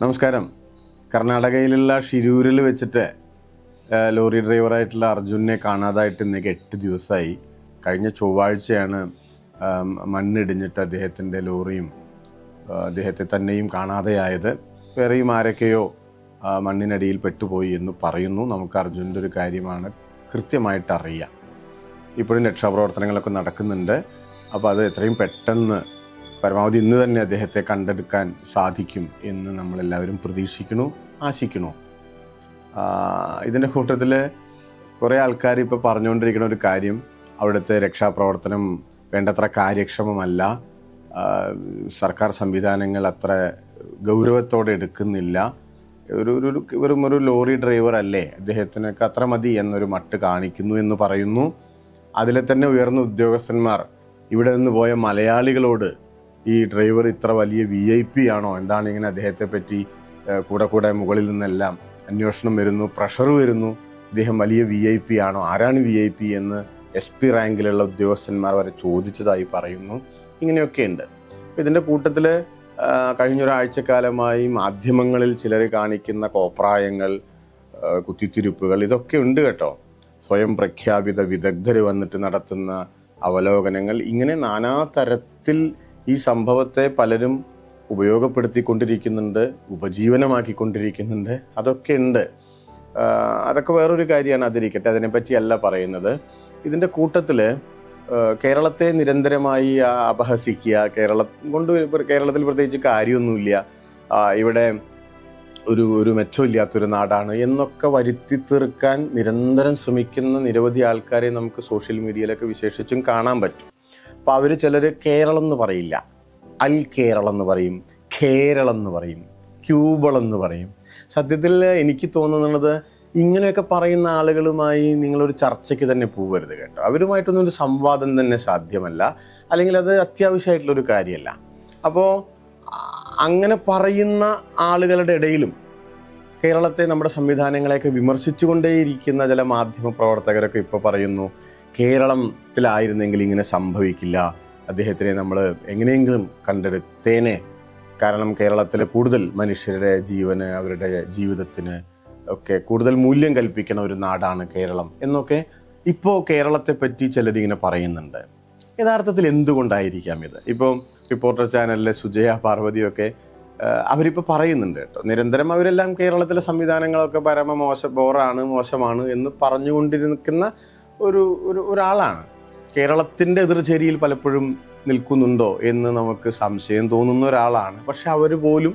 നമസ്കാരം. കർണാടകയിലുള്ള ഷിരൂരിൽ വെച്ചിട്ട് ലോറി ഡ്രൈവറായിട്ടുള്ള അർജുനെ കാണാതായിട്ട് ഇന്നേക്ക് എട്ട് ദിവസമായി കഴിഞ്ഞ ചൊവ്വാഴ്ചയാണ് മണ്ണിടിഞ്ഞിട്ട് അദ്ദേഹത്തിന്റെ ലോറിയും അദ്ദേഹത്തെ തന്നെയും കാണാതെയായത് വേറെയും ആരൊക്കെയോ മണ്ണിനടിയിൽ പെട്ടുപോയി എന്ന് പറയുന്നു. നമുക്ക് അർജുന്റെ ഒരു കാര്യമാണ് കൃത്യമായിട്ട് അറിയാം. ഇപ്പോഴും രക്ഷാപ്രവർത്തനങ്ങളൊക്കെ നടക്കുന്നുണ്ട്. അപ്പോൾ അത് എത്രയും പെട്ടെന്ന് പരമാവധി ഇന്ന് തന്നെ അദ്ദേഹത്തെ കണ്ടെടുക്കാൻ സാധിക്കും എന്ന് നമ്മളെല്ലാവരും പ്രതീക്ഷിക്കണു ആശിക്കണു ഇതിന്റെ കൂട്ടത്തിൽ കുറേ ആൾക്കാർ ഇപ്പോൾ പറഞ്ഞുകൊണ്ടിരിക്കുന്ന ഒരു കാര്യം അവിടുത്തെ രക്ഷാപ്രവർത്തനം വേണ്ടത്ര കാര്യക്ഷമമല്ല. സർക്കാർ സംവിധാനങ്ങൾ അത്ര ഗൗരവത്തോടെ എടുക്കുന്നില്ല. ഒരു ഒരു- വെറും ഒരു ലോറി ഡ്രൈവർ അല്ലേ? അദ്ദേഹത്തിനൊക്കെ അത്ര മതി എന്നൊരു മട്ട് കാണിക്കുന്നു എന്ന് പറയുന്നു. അതിലെ തന്നെ ഉയർന്ന ഉദ്യോഗസ്ഥന്മാർ ഇവിടെ നിന്ന് പോയ മലയാളികളോട് ഈ ഡ്രൈവർ ഇത്ര വലിയ വി ഐ പി ആണോ? എന്താണ് ഇങ്ങനെ അദ്ദേഹത്തെ പറ്റി കൂടെ കൂടെ മുകളിൽ നിന്നെല്ലാം അന്വേഷണം വരുന്നു പ്രഷർ വരുന്നു ഇദ്ദേഹം വലിയ വി ഐ പി ആണോ? ആരാണ് വി ഐ പി എന്ന് എസ് പി റാങ്കിലുള്ള ഉദ്യോഗസ്ഥന്മാർ വരെ ചോദിച്ചതായി പറയുന്നു. ഇങ്ങനെയൊക്കെ ഉണ്ട്. ഇതിന്റെ കൂട്ടത്തിൽ കഴിഞ്ഞൊരാഴ്ചക്കാലമായി മാധ്യമങ്ങളിൽ ചിലർ കാണിക്കുന്ന കോപ്രായങ്ങൾ കുത്തിത്തിരിപ്പുകൾ ഇതൊക്കെ ഉണ്ട് കേട്ടോ. സ്വയം പ്രഖ്യാപിത വിദഗ്ധർ വന്നിട്ട് നടത്തുന്ന അവലോകനങ്ങൾ. ഇങ്ങനെ നാനാ തരത്തിൽ ഈ സംഭവത്തെ പലരും ഉപയോഗപ്പെടുത്തിക്കൊണ്ടിരിക്കുന്നുണ്ട് ഉപജീവനമാക്കിക്കൊണ്ടിരിക്കുന്നുണ്ട്. അതൊക്കെ ഉണ്ട്. അതൊക്കെ വേറൊരു കാര്യമാണ് അതിരിക്കട്ടെ അതിനെപ്പറ്റിയല്ല പറയുന്നത്. ഇതിന്റെ കൂട്ടത്തിൽ കേരളത്തെ നിരന്തരമായി അപഹസിക്കുക കേരളം കൊണ്ട് കേരളത്തിൽ പ്രത്യേകിച്ച് കാര്യമൊന്നുമില്ല. ഇവിടെ ഒരു ഒരു മെച്ചമില്ലാത്തൊരു നാടാണ് എന്നൊക്കെ വരുത്തി തീർക്കാൻ നിരന്തരം ശ്രമിക്കുന്ന നിരവധി ആൾക്കാരെ നമുക്ക് സോഷ്യൽ മീഡിയയിലൊക്കെ വിശേഷിച്ചും കാണാൻ പറ്റും. അപ്പോൾ അവർ ചിലർ കേരളം എന്ന് പറയില്ല. അൽ കേരളം എന്ന് പറയും കേരളം എന്ന് പറയും ക്യൂബൾ എന്ന് പറയും. സത്യത്തിൽ എനിക്ക് തോന്നുന്നത് ഇങ്ങനെയൊക്കെ പറയുന്ന ആളുകളുമായി നിങ്ങളൊരു ചർച്ചയ്ക്ക് തന്നെ പോകരുത് കേട്ടോ. അവരുമായിട്ടൊന്നും ഒരു സംവാദം തന്നെ സാധ്യമല്ല. അല്ലെങ്കിൽ അത് അത്യാവശ്യമായിട്ടുള്ളൊരു കാര്യമല്ല. അപ്പോൾ അങ്ങനെ പറയുന്ന ആളുകളുടെ ഇടയിലും കേരളത്തെ നമ്മുടെ സംവിധാനങ്ങളെയൊക്കെ വിമർശിച്ചുകൊണ്ടേയിരിക്കുന്ന ചില മാധ്യമ പ്രവർത്തകരൊക്കെ ഇപ്പോൾ പറയുന്നു. കേരളത്തിലായിരുന്നെങ്കിൽ ഇങ്ങനെ സംഭവിക്കില്ല. അദ്ദേഹത്തിനെ നമ്മൾ എങ്ങനെയെങ്കിലും കണ്ടെടുത്തേനെ. കാരണം കേരളത്തിലെ കൂടുതൽ മനുഷ്യരുടെ ജീവന് അവരുടെ ജീവിതത്തിന് ഒക്കെ കൂടുതൽ മൂല്യം കൽപ്പിക്കുന്ന ഒരു നാടാണ് കേരളം എന്നൊക്കെ ഇപ്പോൾ കേരളത്തെ പറ്റി ചിലരിങ്ങനെ പറയുന്നുണ്ട്. യഥാർത്ഥത്തിൽ എന്തുകൊണ്ടായിരിക്കാം ഇത്? ഇപ്പോൾ റിപ്പോർട്ടർ ചാനലിലെ സുജയ പാർവതിയൊക്കെ അവരിപ്പോൾ പറയുന്നുണ്ട് കേട്ടോ. നിരന്തരം അവരെല്ലാം കേരളത്തിലെ സംവിധാനങ്ങളൊക്കെ പരമ മോശ ബോറാണ് മോശമാണ് എന്ന് പറഞ്ഞുകൊണ്ടിരിക്കുന്ന ഒരു ഒരു ഒരാളാണ്. കേരളത്തിന്റെ എതിർചേരിയിൽ പലപ്പോഴും നിൽക്കുന്നുണ്ടോ എന്ന് നമുക്ക് സംശയം തോന്നുന്ന ഒരാളാണ്. പക്ഷെ അവർ പോലും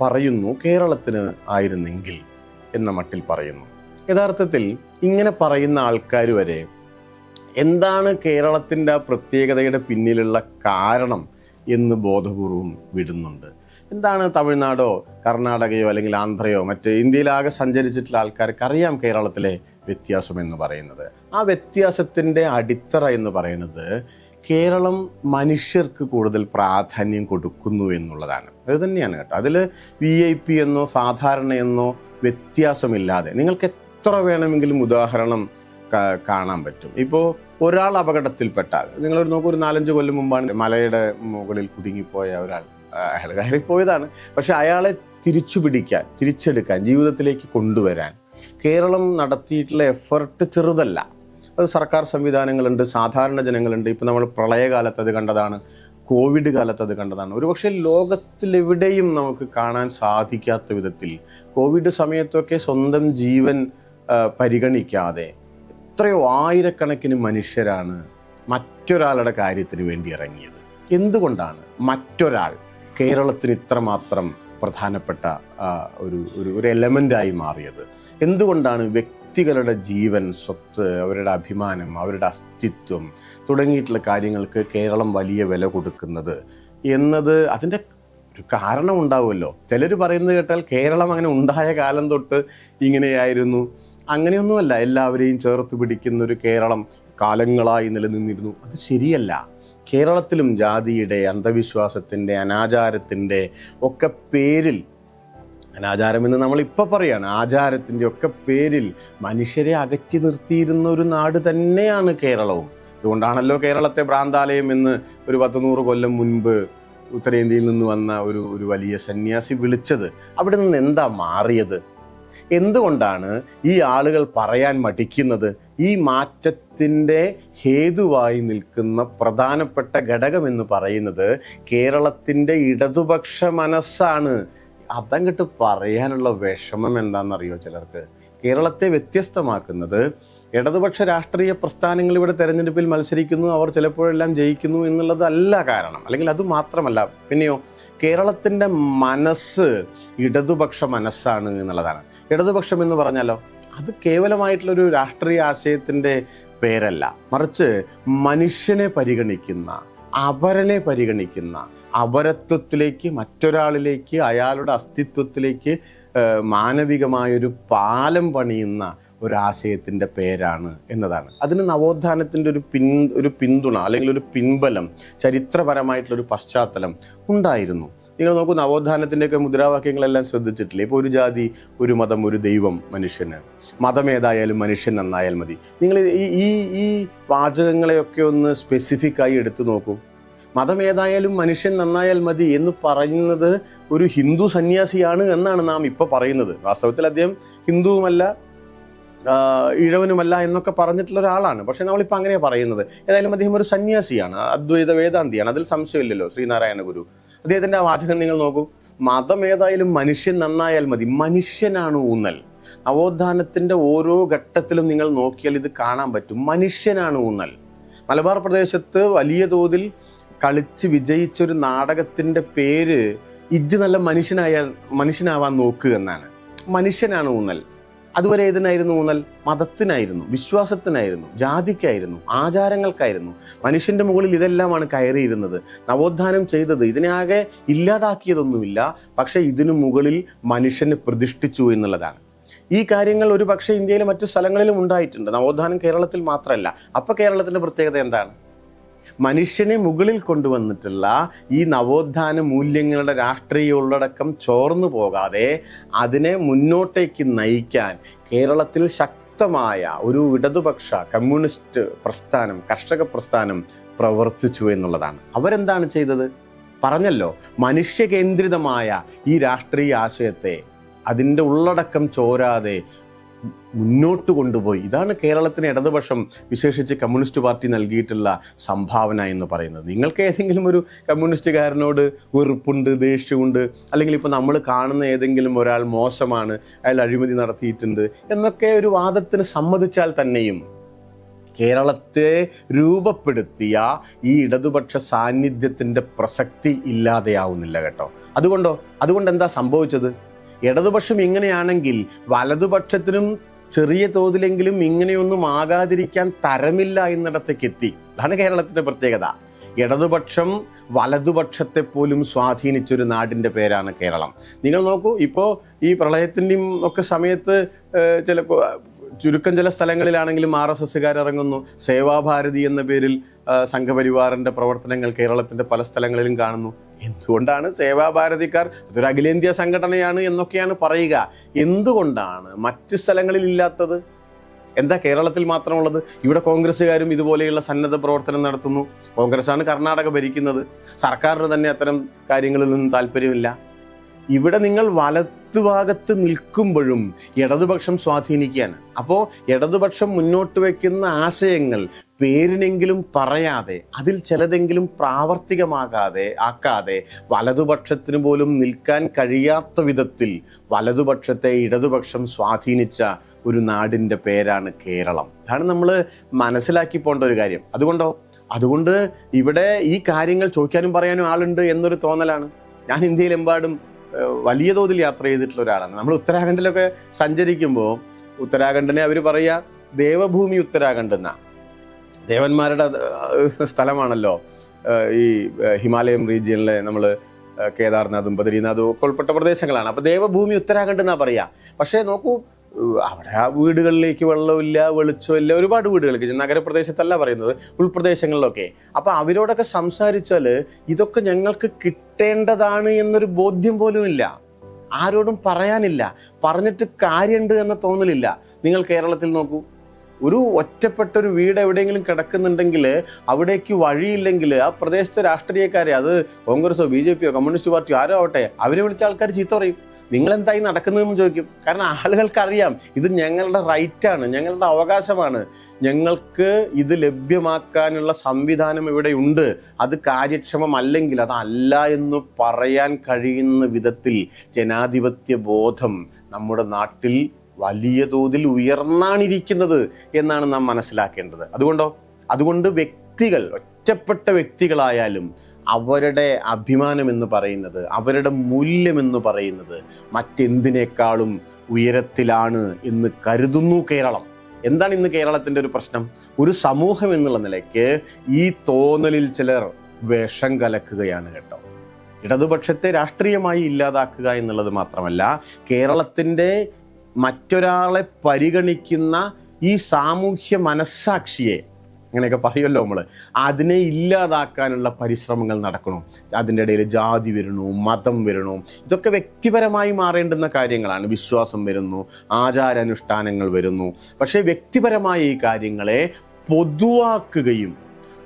പറയുന്നു കേരളത്തിന് ആയിരുന്നെങ്കിൽ എന്ന മട്ടിൽ പറയുന്നു. യഥാർത്ഥത്തിൽ ഇങ്ങനെ പറയുന്ന ആൾക്കാർ വരെ എന്താണ് കേരളത്തിന്റെ പ്രത്യേകതയുടെ പിന്നിലുള്ള കാരണം എന്ന് ബോധപൂർവം വിടുന്നുണ്ട്. എന്താണ് തമിഴ്നാടോ കർണാടകയോ അല്ലെങ്കിൽ ആന്ധ്രയോ മറ്റ് ഇന്ത്യയിലാകെ സഞ്ചരിച്ചിട്ടുള്ള ആൾക്കാർക്ക് അറിയാം കേരളത്തിലെ വ്യത്യാസം എന്ന് പറയുന്നത്. ആ വ്യത്യാസത്തിന്റെ അടിത്തറ എന്ന് പറയുന്നത് കേരളം മനുഷ്യർക്ക് കൂടുതൽ പ്രാധാന്യം കൊടുക്കുന്നു എന്നുള്ളതാണ്. അത് തന്നെയാണ് കേട്ടോ. അതിൽ വി ഐ പി എന്നോ സാധാരണ എന്നോ വ്യത്യാസമില്ലാതെ നിങ്ങൾക്ക് എത്ര വേണമെങ്കിലും ഉദാഹരണം കാണാൻ പറ്റും. ഇപ്പോൾ ഒരാൾ അപകടത്തിൽപ്പെട്ടാൽ നിങ്ങൾ നോക്കൂ ഒരു നാലഞ്ച് കൊല്ലം മുമ്പാണ് മലയുടെ മുകളിൽ കുടുങ്ങിപ്പോയ ഒരാൾ അയാൾ കയറിപ്പോയതാണ്. പക്ഷെ അയാളെ തിരിച്ചു പിടിക്കാൻ തിരിച്ചെടുക്കാൻ ജീവിതത്തിലേക്ക് കൊണ്ടുവരാൻ കേരളം നടത്തിയിട്ടുള്ള എഫർട്ട് ചെറുതല്ല. അത് സർക്കാർ സംവിധാനങ്ങളുണ്ട് സാധാരണ ജനങ്ങളുണ്ട്. ഇപ്പം നമ്മൾ പ്രളയകാലത്ത് അത് കണ്ടതാണ് കോവിഡ് കാലത്ത് അത് കണ്ടതാണ്. ഒരുപക്ഷെ ലോകത്തിലെവിടെയും നമുക്ക് കാണാൻ സാധിക്കാത്ത വിധത്തിൽ കോവിഡ് സമയത്തൊക്കെ സ്വന്തം ജീവൻ പരിഗണിക്കാതെ എത്രയോ ആയിരക്കണക്കിന് മനുഷ്യരാണ് മറ്റൊരാളുടെ കാര്യത്തിന് വേണ്ടി ഇറങ്ങിയത്. എന്തുകൊണ്ടാണ് മറ്റൊരാൾ കേരളത്തിന് ഇത്രമാത്രം പ്രധാനപ്പെട്ട ഒരു ഒരു എലമെന്റായി മാറിയത്? എന്തുകൊണ്ടാണ് വ്യക്തികളുടെ ജീവൻ സ്വത്ത് അവരുടെ അഭിമാനം അവരുടെ അസ്തിത്വം തുടങ്ങിയിട്ടുള്ള കാര്യങ്ങൾക്ക് കേരളം വലിയ വില കൊടുക്കുന്നത് എന്നത് അതിന്റെ ഒരു കാരണം ഉണ്ടാവുമല്ലോ. ചിലർ പറയുന്നത് കേട്ടാൽ കേരളം അങ്ങനെ ഉണ്ടായ കാലം തൊട്ട് ഇങ്ങനെയായിരുന്നു. അങ്ങനെയൊന്നുമല്ല. എല്ലാവരെയും ചേർത്ത് പിടിക്കുന്ന ഒരു കേരളം കാലങ്ങളായി നിലനിന്നിരുന്നു. അത് ശരിയല്ല. കേരളത്തിലും ജാതിയുടെ അന്ധവിശ്വാസത്തിന്റെ അനാചാരത്തിന്റെ ഒക്കെ പേരിൽ അനാചാരം എന്ന് നമ്മൾ ഇപ്പോൾ പറയാണ്. ആചാരത്തിന്റെ ഒക്കെ പേരിൽ മനുഷ്യരെ അകറ്റി നിർത്തിയിരുന്ന ഒരു നാട് തന്നെയാണ് കേരളവും. അതുകൊണ്ടാണല്ലോ കേരളത്തെ ഭ്രാന്താലയം എന്ന് ഒരു പത്ത് നൂറ് കൊല്ലം മുൻപ് ഉത്തരേന്ത്യയിൽ നിന്ന് വന്ന ഒരു ഒരു വലിയ സന്യാസി വിളിച്ചത്. അവിടെ നിന്ന് എന്താ മാറിയത്? എന്തുകൊണ്ടാണ് ഈ ആളുകൾ പറയാൻ മടിക്കുന്നത്? ഈ മാറ്റത്തിന്റെ ഹേതുവായി നിൽക്കുന്ന പ്രധാനപ്പെട്ട ഘടകം എന്ന് പറയുന്നത് കേരളത്തിന്റെ ഇടതുപക്ഷ മനസ്സാണ്. അതങ്ങട്ട് പറയാനുള്ള വിഷമം എന്താണെന്നറിയോ ചിലർക്ക്? കേരളത്തെ വ്യത്യസ്തമാക്കുന്നത് ഇടതുപക്ഷ രാഷ്ട്രീയ പ്രസ്ഥാനങ്ങൾ ഇവിടെ തെരഞ്ഞെടുപ്പിൽ മത്സരിക്കുന്നു അവർ ചിലപ്പോഴെല്ലാം ജയിക്കുന്നു എന്നുള്ളതല്ല കാരണം. അല്ലെങ്കിൽ അത് മാത്രമല്ല പിന്നെയോ കേരളത്തിന്റെ മനസ്സ് ഇടതുപക്ഷ മനസ്സാണ് എന്നുള്ളതാണ്. ഇടതുപക്ഷം എന്ന് പറഞ്ഞാലോ അത് കേവലമായിട്ടുള്ളൊരു രാഷ്ട്രീയ ആശയത്തിന്റെ പേരല്ല. മറിച്ച് മനുഷ്യനെ പരിഗണിക്കുന്ന അപരനെ പരിഗണിക്കുന്ന അപരത്വത്തിലേക്ക് മറ്റൊരാളിലേക്ക് അയാളുടെ അസ്തിത്വത്തിലേക്ക് മാനവികമായൊരു പാലം പണിയുന്ന ഒരാശയത്തിന്റെ പേരാണ് എന്നതാണ്. അതിന് നവോത്ഥാനത്തിന്റെ ഒരു പിൻ ഒരു പിന്തുണ അല്ലെങ്കിൽ ഒരു പിൻബലം ചരിത്രപരമായിട്ടുള്ളൊരു പശ്ചാത്തലം ഉണ്ടായിരുന്നു. നിങ്ങൾ നോക്കൂ നവോത്ഥാനത്തിന്റെയൊക്കെ മുദ്രാവാക്യങ്ങളെല്ലാം ശ്രദ്ധിച്ചിട്ടില്ലേ? ഇപ്പോൾ ഒരു ജാതി ഒരു മതം ഒരു ദൈവം മനുഷ്യന്. മതം ഏതായാലും മനുഷ്യൻ നന്നായാൽ മതി. നിങ്ങൾ ഈ ഈ വാചകങ്ങളെയൊക്കെ ഒന്ന് സ്പെസിഫിക്കായി എടുത്തു നോക്കൂ. മതം ഏതായാലും മനുഷ്യൻ നന്നായാൽ മതി എന്ന് പറയുന്നത് ഒരു ഹിന്ദു സന്യാസിയാണ് എന്നാണ് നാം ഇപ്പോൾ പറയുന്നത്. വാസ്തവത്തിൽ അദ്ദേഹം ഹിന്ദുവുമല്ല ഇഴവനുമല്ല എന്നൊക്കെ പറഞ്ഞിട്ടുള്ള ഒരാളാണ്. പക്ഷെ നമ്മളിപ്പോൾ അങ്ങനെയാണ് പറയുന്നത്. ഏതായാലും അദ്ദേഹം ഒരു സന്യാസിയാണ് അദ്വൈത വേദാന്തിയാണ്. അതിൽ സംശയമില്ലല്ലോ ശ്രീനാരായണ ഗുരു. അദ്ദേഹത്തിന്റെ ആ വാചകം നിങ്ങൾ നോക്കൂ. മതം ഏതായാലും മനുഷ്യൻ നന്നായാൽ മതി. മനുഷ്യനാണ് ഊന്നൽ. നവോത്ഥാനത്തിന്റെ ഓരോ ഘട്ടത്തിലും നിങ്ങൾ നോക്കിയാൽ ഇത് കാണാൻ പറ്റും. മനുഷ്യനാണ് ഊന്നൽ. മലബാർ പ്രദേശത്ത് വലിയ തോതിൽ കളിച്ച് വിജയിച്ചൊരു നാടകത്തിന്റെ പേര് ഇജ്ജ് നല്ല മനുഷ്യനായ മനുഷ്യനാവാൻ നോക്കുക എന്നാണ്. മനുഷ്യനാണ് ഊന്നൽ. അതുവരെ ഏതിനായിരുന്നു ഊന്നൽ? മതത്തിനായിരുന്നു വിശ്വാസത്തിനായിരുന്നു ജാതിക്കായിരുന്നു ആചാരങ്ങൾക്കായിരുന്നു. മനുഷ്യന്റെ മുകളിൽ ഇതെല്ലാമാണ് കയറിയിരുന്നത്. നവോത്ഥാനം ചെയ്തത് ഇതിനാകെ ഇല്ലാതാക്കിയതൊന്നുമില്ല പക്ഷെ ഇതിനു മുകളിൽ മനുഷ്യനെ പ്രതിഷ്ഠിച്ചു എന്നുള്ളതാണ്. ഈ കാര്യങ്ങൾ ഒരു പക്ഷേ ഇന്ത്യയിലെ മറ്റു സ്ഥലങ്ങളിലും ഉണ്ടായിട്ടുണ്ട്. നവോത്ഥാനം കേരളത്തിൽ മാത്രമല്ല അപ്പൊ കേരളത്തിന്റെ പ്രത്യേകത എന്താണ്? മനുഷ്യനെ മുകളിൽ കൊണ്ടുവന്നിട്ടുള്ള ഈ നവോത്ഥാന മൂല്യങ്ങളുടെ രാഷ്ട്രീയ ഉള്ളടക്കം ചോർന്നു പോകാതെ അതിനെ മുന്നോട്ടേക്ക് നയിക്കാൻ കേരളത്തിൽ ശക്തമായ ഒരു ഇടതുപക്ഷ കമ്മ്യൂണിസ്റ്റ് പ്രസ്ഥാനം കർഷക പ്രസ്ഥാനം പ്രവർത്തിച്ചു എന്നുള്ളതാണ്. അവരെന്താണ് ചെയ്തത്? പറഞ്ഞല്ലോ മനുഷ്യകേന്ദ്രിതമായ ഈ രാഷ്ട്രീയ ആശയത്തെ അതിന്റെ ഉള്ളടക്കം ചോരാതെ മുന്നോട്ട് കൊണ്ടുപോയി. ഇതാണ് കേരളത്തിന് ഇടതുപക്ഷം വിശേഷിച്ച് കമ്മ്യൂണിസ്റ്റ് പാർട്ടി നൽകിയിട്ടുള്ള സംഭാവന എന്ന് പറയുന്നത്. നിങ്ങൾക്ക് ഏതെങ്കിലും ഒരു കമ്മ്യൂണിസ്റ്റുകാരനോട് വെറുപ്പുണ്ട് ദേഷ്യമുണ്ട് അല്ലെങ്കിൽ ഇപ്പോൾ നമ്മൾ കാണുന്ന ഏതെങ്കിലും ഒരാൾ മോശമാണ് അയാൾ അഴിമതി നടത്തിയിട്ടുണ്ട് എന്നൊക്കെ ഒരു വാദത്തിന് സമ്മതിച്ചാൽ തന്നെയും കേരളത്തെ രൂപപ്പെടുത്തിയ ഈ ഇടതുപക്ഷ സാന്നിധ്യത്തിന്റെ പ്രസക്തി ഇല്ലാതെയാവുന്നില്ല കേട്ടോ. അതുകൊണ്ടോ? അതുകൊണ്ട് എന്താ സംഭവിച്ചത്? ഇടതുപക്ഷം ഇങ്ങനെയാണെങ്കിൽ വലതുപക്ഷത്തിനും ചെറിയ തോതിലെങ്കിലും ഇങ്ങനെയൊന്നും ആകാതിരിക്കാൻ തരമില്ല എന്നിടത്തേക്ക് എത്തി. അതാണ് കേരളത്തിന്റെ പ്രത്യേകത. ഇടതുപക്ഷം വലതുപക്ഷത്തെ പോലും സ്വാധീനിച്ചൊരു നാടിന്റെ പേരാണ് കേരളം. നിങ്ങൾ നോക്കൂ ഇപ്പോൾ ഈ പ്രളയത്തിന്റെയും ഒക്കെ സമയത്ത് ചില ചുരുക്കം ചില സ്ഥലങ്ങളിലാണെങ്കിലും ആർ എസ് എസ്സുകാർ ഇറങ്ങുന്നു സേവാഭാരതി എന്ന പേരിൽ സംഘപരിവാറിന്റെ പ്രവർത്തനങ്ങൾ കേരളത്തിന്റെ പല സ്ഥലങ്ങളിലും കാണുന്നു. എന്തുകൊണ്ടാണ് സേവാഭാരതിക്കാർ? അതൊരു അഖിലേന്ത്യാ സംഘടനയാണ് എന്നൊക്കെയാണ് പറയുക. എന്തുകൊണ്ടാണ് മറ്റ് സ്ഥലങ്ങളിൽ ഇല്ലാത്തത്? എന്താ കേരളത്തിൽ മാത്രമുള്ളത്? ഇവിടെ കോൺഗ്രസ്സുകാരും ഇതുപോലെയുള്ള സന്നദ്ധ പ്രവർത്തനം നടത്തുന്നു. കോൺഗ്രസ്സാണ് കർണാടക ഭരിക്കുന്നത്. സർക്കാരിന് തന്നെ അത്തരം കാര്യങ്ങളിൽ നിന്നും താല്പര്യമില്ല. ഇവിടെ നിങ്ങൾ വലത്തുഭാഗത്ത് നിൽക്കുമ്പോഴും ഇടതുപക്ഷം സ്വാധീനിക്കുകയാണ്. അപ്പോൾ ഇടതുപക്ഷം മുന്നോട്ട് വയ്ക്കുന്ന ആശയങ്ങൾ പേരിനെങ്കിലും പറയാതെ അതിൽ ചിലതെങ്കിലും പ്രാവർത്തികമാകാതെ ആക്കാതെ വലതുപക്ഷത്തിന് പോലും നിൽക്കാൻ കഴിയാത്ത വിധത്തിൽ വലതുപക്ഷത്തെ ഇടതുപക്ഷം സ്വാധീനിച്ച ഒരു നാടിന്റെ പേരാണ് കേരളം. അതാണ് നമ്മൾ മനസ്സിലാക്കി പോകേണ്ട ഒരു കാര്യം. അതുകൊണ്ടോ? അതുകൊണ്ട് ഇവിടെ ഈ കാര്യങ്ങൾ ചോദിക്കാനും പറയാനും ആളുണ്ട് എന്നൊരു തോന്നലാണ്. ഞാൻ ഇന്ത്യയിലെമ്പാടും വലിയ തോതിൽ യാത്ര ചെയ്തിട്ടുള്ള ഒരാളാണ്. നമ്മൾ ഉത്തരാഖണ്ഡിലൊക്കെ സഞ്ചരിക്കുമ്പോൾ ഉത്തരാഖണ്ഡിനെ അവർ പറയുക ദേവഭൂമി ഉത്തരാഖണ്ഡ് എന്നാ. ദേവന്മാരുടെ സ്ഥലമാണല്ലോ ഈ ഹിമാലയം റീജിയനിലെ നമ്മൾ കേദാർനാഥും ബദ്രീനാഥും ഒക്കെ ഉൾപ്പെട്ട പ്രദേശങ്ങളാണ്. അപ്പോൾ ദേവഭൂമി ഉത്തരാഖണ്ഡ് എന്നാ പറയുക പക്ഷേ നോക്കൂ അവിടെ ആ വീടുകളിലേക്ക് വെള്ളമില്ല വെളിച്ചമില്ല ഒരുപാട് വീടുകളിലേക്ക് നഗരപ്രദേശത്തല്ല പറയുന്നത് ഉൾപ്രദേശങ്ങളിലൊക്കെ. അപ്പൊ അവരോടൊക്കെ സംസാരിച്ചാൽ ഇതൊക്കെ ഞങ്ങൾക്ക് കിട്ടേണ്ടതാണ് എന്നൊരു ബോധ്യം പോലും ഇല്ല. ആരോടും പറയാനില്ല. പറഞ്ഞിട്ട് കാര്യമുണ്ട് എന്ന തോന്നലില്ല. നിങ്ങൾ കേരളത്തിൽ നോക്കൂ. ഒരു ഒറ്റപ്പെട്ട ഒരു വീട് എവിടെയെങ്കിലും കിടക്കുന്നുണ്ടെങ്കിൽ അവിടേക്ക് വഴിയില്ലെങ്കിൽ ആ പ്രദേശത്തെ രാഷ്ട്രീയക്കാരെ അത് കോൺഗ്രസോ ബി ജെ പിയോ കമ്മ്യൂണിസ്റ്റ് പാർട്ടിയോ ആരോ ആവട്ടെ അവരെ വിളിച്ച ആൾക്കാർ ചീത്ത പറയും. നിങ്ങൾ എന്തായി നടക്കുന്നതെന്ന് ചോദിക്കും. കാരണം ആളുകൾക്കറിയാം ഇത് ഞങ്ങളുടെ റൈറ്റാണ് ഞങ്ങളുടെ അവകാശമാണ്. ഞങ്ങൾക്ക് ഇത് ലഭ്യമാക്കാനുള്ള സംവിധാനം ഇവിടെ ഉണ്ട്. അത് കാര്യക്ഷമമല്ലെങ്കിൽ അതല്ല എന്ന് പറയാൻ കഴിയുന്ന വിധത്തിൽ ജനാധിപത്യ ബോധം നമ്മുടെ നാട്ടിൽ വലിയ തോതിൽ ഉയർന്നാണിരിക്കുന്നത് എന്നാണ് നാം മനസ്സിലാക്കേണ്ടത്. അതുകൊണ്ടോ? അതുകൊണ്ട് വ്യക്തികൾ ഒറ്റപ്പെട്ട വ്യക്തികളായാലും അവരുടെ അഭിമാനം എന്ന് പറയുന്നത് അവരുടെ മൂല്യം എന്ന് പറയുന്നത് മറ്റെന്തിനേക്കാളും ഉയരത്തിലാണ് എന്ന് കരുതുന്നു കേരളം. എന്താണ് ഇന്ന് കേരളത്തിന്റെ ഒരു പ്രശ്നം? ഒരു സമൂഹം എന്നുള്ള നിലയ്ക്ക് ഈ തോന്നലിൽ ചിലർ വേഷം കലക്കുകയാണ് കേട്ടോ. ഇടതുപക്ഷത്തെ രാഷ്ട്രീയമായി ഇല്ലാതാക്കുക എന്നുള്ളത് മാത്രമല്ല കേരളത്തിന്റെ മറ്റൊരാളെ പരിഗണിക്കുന്ന ഈ സാമൂഹ്യ മനസ്സാക്ഷിയെ അങ്ങനെയൊക്കെ പറയുമല്ലോ നമ്മൾ അതിനെ ഇല്ലാതാക്കാനുള്ള പരിശ്രമങ്ങൾ നടക്കണം? അതിന്റെ ഇടയിൽ ജാതി വരണു? മതം വരണു? ഇതൊക്കെ വ്യക്തിപരമായി മാറേണ്ടുന്ന കാര്യങ്ങളാണ്. വിശ്വാസം വരുന്നു ആചാരാനുഷ്ഠാനങ്ങൾ വരുന്നു. പക്ഷേ വ്യക്തിപരമായ ഈ കാര്യങ്ങളെ പൊതുവാക്കുകയും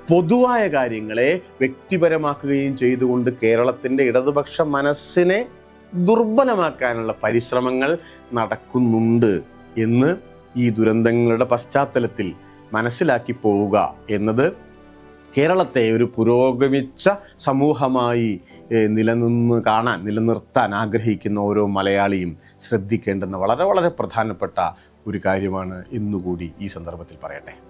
പൊതുവായ കാര്യങ്ങളെ വ്യക്തിപരമാക്കുകയും ചെയ്തുകൊണ്ട് കേരളത്തിന്റെ ഇടതുപക്ഷ മനസ്സിനെ ദുർബലമാക്കാനുള്ള പരിശ്രമങ്ങൾ നടക്കുന്നുണ്ട് എന്ന് ഈ ദുരന്തങ്ങളുടെ പശ്ചാത്തലത്തിൽ മനസ്സിലാക്കി പോവുക എന്നത് കേരളത്തെ ഒരു പുരോഗമിച്ച സമൂഹമായി നിലനിന്ന് കാണാൻ നിലനിർത്താൻ ആഗ്രഹിക്കുന്ന ഓരോ മലയാളിയും ശ്രദ്ധിക്കേണ്ടുന്ന വളരെ വളരെ പ്രധാനപ്പെട്ട ഒരു കാര്യമാണ് ഇന്നുകൂടി ഈ സന്ദർഭത്തിൽ പറയട്ടെ.